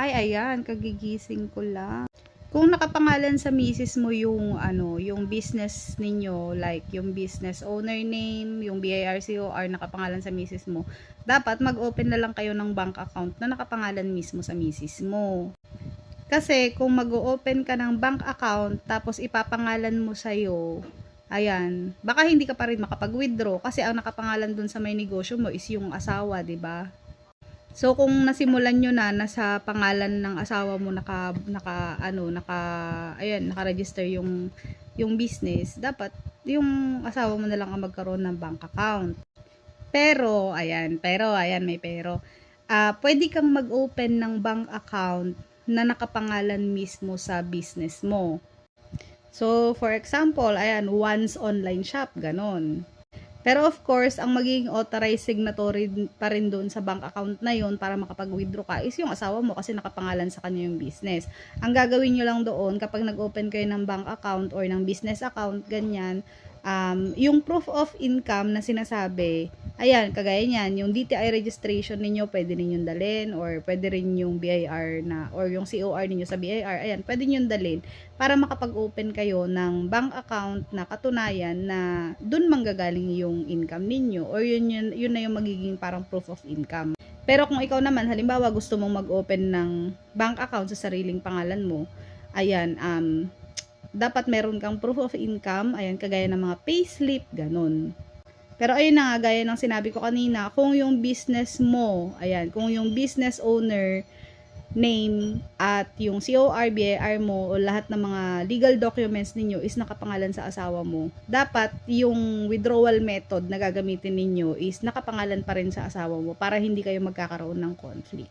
Hi, ayan, kagigising ko lang. Kung nakapangalan sa misis mo yung ano, yung business ninyo, like yung business owner name, yung BIRCOR nakapangalan sa misis mo, dapat mag-open na lang kayo ng bank account na nakapangalan mismo sa misis mo. Kasi kung mag-open ka ng bank account tapos ipapangalan mo sa'yo, ayan, baka hindi ka pa rin makapag-withdraw kasi ang nakapangalan dun sa may negosyo mo is yung asawa, 'di ba? So kung nasimulan nyo na nasa pangalan ng asawa mo naka naka ano naka ayan naka-register yung yung business, dapat yung asawa mo na lang ang magkaroon ng bank account. Pero ayan, pero ayan may pero. Ah, pwede kang mag-open ng bank account na nakapangalan mismo sa business mo. So, for example, ayan, once online shop, ganon. Pero of course, ang magiging authorized signatory pa rin doon sa bank account na yon para makapag-withdraw ka is yung asawa mo kasi nakapangalan sa kanya yung business. Ang gagawin nyo lang doon kapag nag-open kayo ng bank account or ng business account, ganyan, um, yung proof of income na sinasabi, ayan, kagaya niyan, yung DTI registration ninyo, pwede ninyong dalhin or pwede rin yung BIR na, or yung COR ninyo sa BIR, ayan, pwede ninyong dalhin para makapag-open kayo ng bank account na katunayan na dun manggagaling yung income ninyo or yun, yun, yun na yung magiging parang proof of income. Pero kung ikaw naman, halimbawa gusto mong mag-open ng bank account sa sariling pangalan mo, ayan, um, dapat meron kang proof of income, ayan, kagaya ng mga payslip, ganun. Pero ayun na nga, gaya ng sinabi ko kanina, kung yung business mo, ayan, kung yung business owner name at yung COR, mo o lahat ng mga legal documents ninyo is nakapangalan sa asawa mo, dapat yung withdrawal method na gagamitin ninyo is nakapangalan pa rin sa asawa mo para hindi kayo magkakaroon ng conflict.